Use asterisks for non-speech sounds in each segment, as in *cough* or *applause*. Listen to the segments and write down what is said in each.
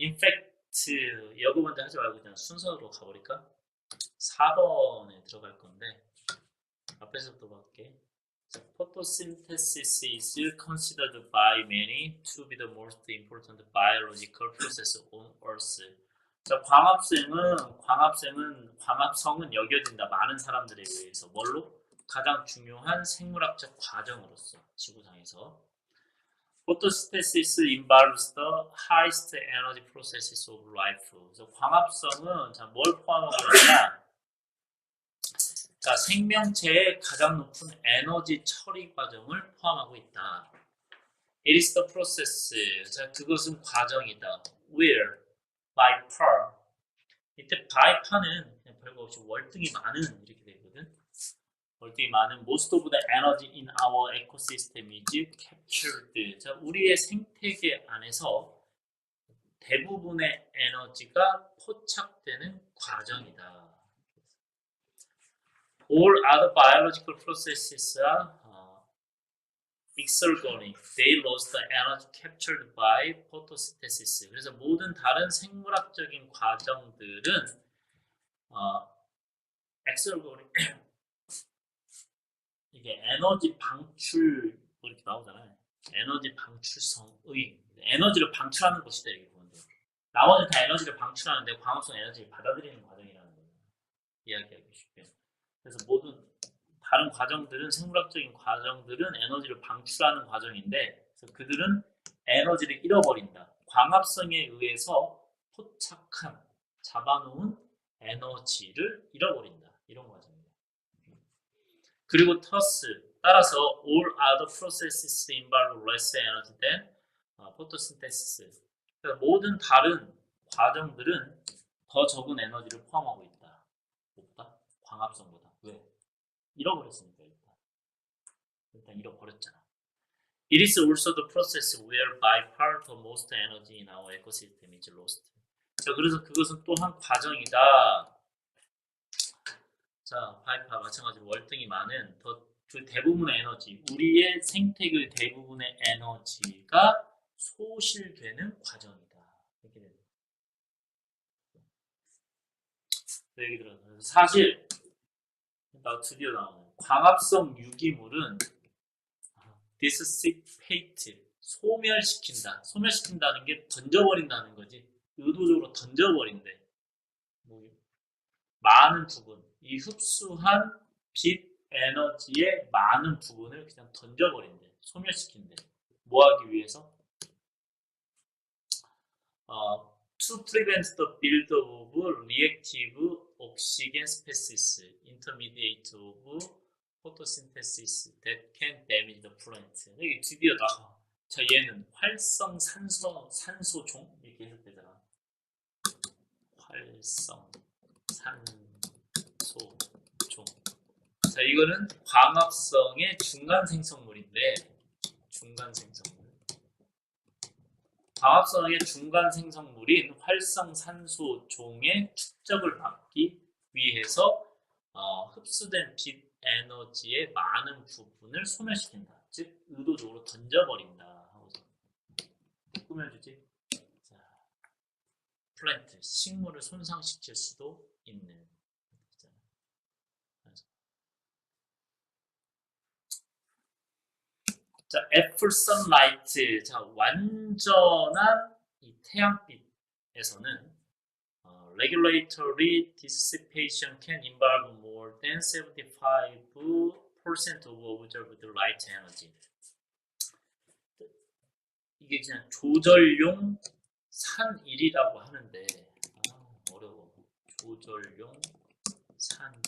fact 여고 먼저 하지 말고 그냥 순서로 가버릴까? 4번에 들어갈 건데 앞에서부터 볼게. Photosynthesis is considered by many to be the most important biological process on Earth. 자, 광합성은 광합성은 광합성은 여겨진다 많은 사람들에 의해서 뭘로 가장 중요한 생물학적 과정으로서 지구상에서 Photosynthesis involves the highest energy processes of life. 그래서 광합성은 자, 뭘 포함하고 있냐? 자, 생명체의 가장 높은 에너지 처리 과정을 포함하고 있다. It is the process. 자, 그것은 과정이다. Where? By per. 이때 by 그냥 별거 없이 월등히 많은 이렇게 되거든. 월등히 많은 most of the energy in our ecosystem is captured. 자, 우리의 생태계 안에서 대부분의 에너지가 포착되는 과정이다. All other biological processes are uh, exergonic. They lost the energy captured by photosynthesis. 그래서 모든 다른 생물학적인 과정들은 어, exergonic 이게 에너지 방출 뭐 이렇게 나오잖아요. 에너지 방출성의 에너지를 방출하는 것이다 보면 돼요. 나머지 다 에너지를 방출하는데 광합성 에너지를 받아들이는 과정이라는 거예요. 이야기하기 쉽게. 그래서 모든 다른 과정들은 생물학적인 과정들은 에너지를 방출하는 과정인데 그들은 에너지를 잃어버린다. 광합성에 의해서 포착한 잡아놓은 에너지를 잃어버린다. 이런 과정입니다. 그리고 thus 따라서 all other processes involve less energy than photosynthesis. 그러니까 모든 다른 과정들은 더 적은 에너지를 포함하고 있다. 뭐보다? 광합성보다. 왜? 잃어버렸으니까 일단. 일단 잃어버렸잖아. It is also the process whereby part of most energy in our ecosystem is lost. 자, 그래서 그것은 또한 과정이다. 자, 파이프와 마찬가지로 월등히 많은 더그 대부분의 에너지, 우리의 생태계 대부분의 에너지가 소실되는 과정이다. 이렇게 됩니다. 얘기 들어서 사실 나 드디어 나오네. 광합성 유기물은 dissipate 소멸시킨다. 소멸시킨다는 게 던져버린다는 거지. 의도적으로 던져버린대. 뭐 많은 부분, 이 흡수한 빛 에너지의 많은 부분을 그냥 던져버린대. 소멸시킨대. 뭐 하기 위해서? 어, to prevent the build-up of reactive oxygen species intermediate of photosynthesis that can damage the plant. 여기 드디어 나와. 자, 얘는 활성 산소 산소종 이렇게 해석되잖아. 활성 산소종. 자, 이거는 광합성의 중간 생성물인데 중간 생성물. 광합성의 중간 생성물인 활성산소종의 축적을 막기 위해서 어, 흡수된 빛 에너지의 많은 부분을 소멸시킨다. 즉 의도적으로 던져버린다. 꾸며주지. 자, 플랜트 식물을 손상시킬 수도 있는. 자, 애플 선라이트. 자, 완전한 이 태양빛에서는 어, regulatory dissipation can involve more than 75% of observed light energy. 이게 그냥 조절용 산일이라고 하는데 아, 어려워. 조절용 산일.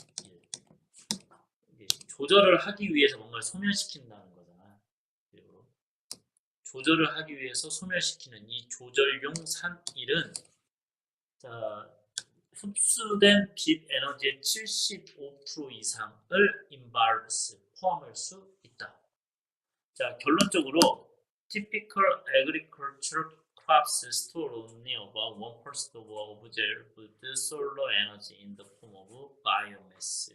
조절을 하기 위해서 뭔가를 소멸시킨다는 조절을 하기 위해서 소멸시키는 이 조절용 산일은 자, 흡수된 빛 에너지의 75% 이상을 involves 포함할 수 있다. 자, 결론적으로 typical agricultural crops store only about 1% of observed solar energy in the form of biomass.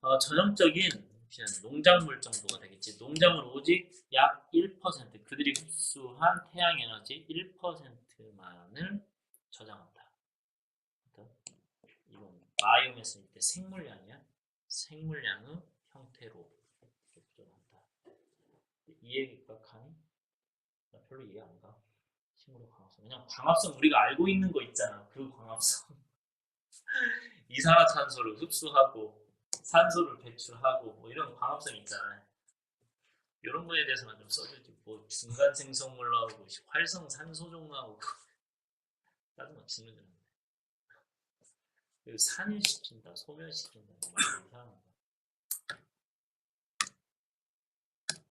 어, 전형적인 그냥 농작물 정도가 되겠지. 농작물 오직 약 1% 그들이 흡수 또한 태양 에너지 1%만을 저장한다. 이건 바이오매스일 때 생물량이야. 생물량의 형태로 부정한다. 이해가 가니? 나 별로 이해 안 가. 식물의 광합성. 그냥 광합성 우리가 알고 있는 거 있잖아. 그 광합성. *laughs* 이산화탄소를 흡수하고 산소를 배출하고 뭐 이런 광합성 있잖아요. 이런 거에 대해서만 좀 써주지. 뭐 중간 생성물 나오고 활성 산소종 *laughs* 나오고 따지면 죽는 줄 알았네. 산일시킨다, 소멸시킨다, 뭐 이상한 거.